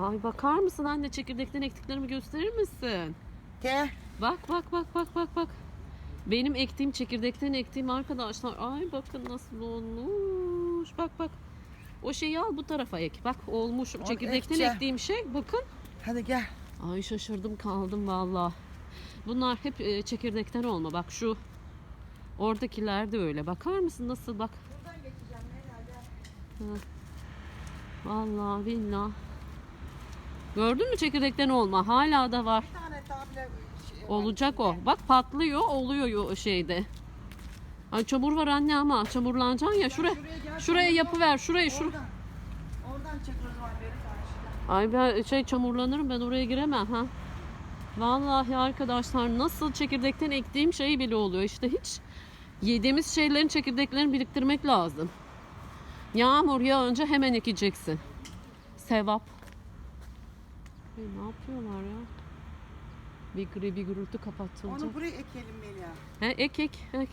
Ay bakar mısın anne çekirdekten ektiklerimi gösterir misin? Te. Bak bak bak bak bak bak. Benim ektiğim çekirdekten ektiğim arkadaşlar. Ay bakın nasıl olmuş. Bak bak. O şeyi al bu tarafa ek. Bak olmuş. Onu Çekirdekten ekeceğim. ektiğim şey. Bakın. Hadi gel. Ay şaşırdım kaldım valla. Bunlar hep e, çekirdekten olma. Bak şu oradakiler de öyle. Bakar mısın nasıl bak. Buradan geçeceğim herhalde. Valla billah. Gördün mü çekirdekten olma? Hala da var. Bir tane tabile şey var Olacak o. Bak patlıyor oluyor o şeyde. Ay çamur var anne ama çamurlanacaksın ya. Şuraya, şuraya gel, şuraya çamur yapıver. Şur. Oradan. Oradan beri. Ay ben şey çamurlanırım ben oraya giremem ha. Vallahi arkadaşlar nasıl çekirdekten ektiğim şey bile oluyor. İşte hiç yediğimiz şeylerin çekirdeklerini biriktirmek lazım. Yağmur yağınca hemen ekeceksin. Sevap. Ay, ne yapıyorlar ya? Bir gri bir gürültü kapatılacak. Onu buraya ekelim Melia. He, ek ek ek.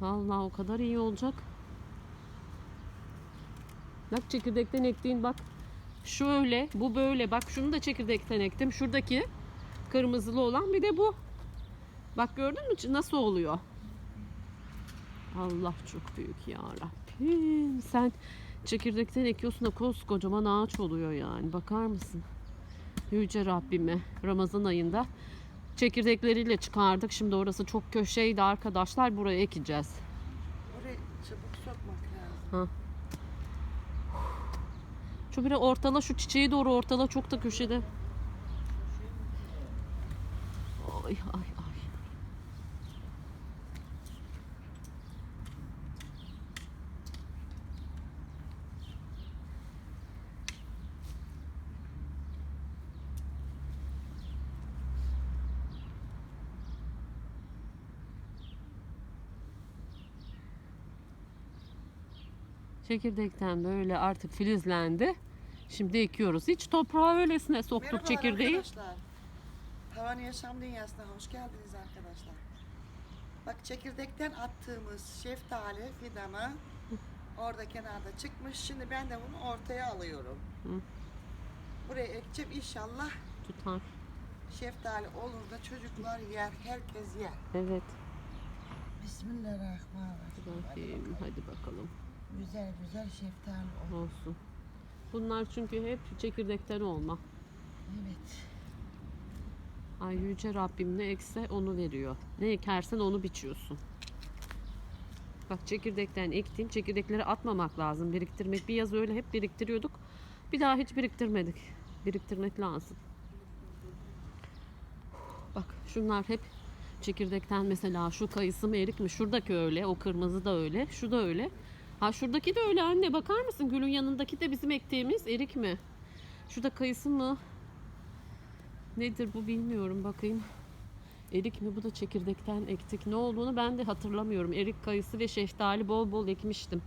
Vallahi o kadar iyi olacak. Bak çekirdekten ektiğin bak. Şöyle, bu böyle. Bak şunu da çekirdekten ektim. Şuradaki kırmızılı olan bir de bu. Bak gördün mü nasıl oluyor? Allah çok büyük ya Rabbim. Sen çekirdekten ekiyorsun da koskocaman ağaç oluyor yani. Bakar mısın? Yüce Rabbime Ramazan ayında çekirdekleriyle çıkardık. Şimdi orası çok köşeydi arkadaşlar. Buraya ekeceğiz. Oraya çabuk sokmak lazım. Şu bir ortala şu çiçeği doğru ortala çok da köşede. Ay ay ay. Çekirdekten böyle artık filizlendi. Şimdi ekiyoruz. Hiç toprağa öylesine soktuk Merhabalar çekirdeği. arkadaşlar. Havan Yaşam Dünyası'na hoş geldiniz arkadaşlar. Bak çekirdekten attığımız şeftali fidanı orada kenarda çıkmış. Şimdi ben de bunu ortaya alıyorum. Hı. Buraya ekeceğim inşallah Tutar. şeftali olur da çocuklar yer, herkes yer. Evet. Bismillahirrahmanirrahim. Bakayım. Hadi bakalım. Güzel güzel şeftali olur. Olsun. Bunlar çünkü hep çekirdekten olma. Evet. Ay yüce Rabbim ne ekse onu veriyor. Ne ekersen onu biçiyorsun. Bak çekirdekten ektiğim çekirdekleri atmamak lazım. Biriktirmek. Bir yaz öyle hep biriktiriyorduk. Bir daha hiç biriktirmedik. Biriktirmek lazım. Bak şunlar hep çekirdekten mesela şu kayısı mı erik mi? Şuradaki öyle. O kırmızı da öyle. Şu da öyle. Ha şuradaki de öyle anne. Bakar mısın? Gülün yanındaki de bizim ektiğimiz erik mi? Şurada kayısı mı? Nedir bu bilmiyorum bakayım. Erik mi bu da çekirdekten ektik. Ne olduğunu ben de hatırlamıyorum. Erik kayısı ve şeftali bol bol ekmiştim.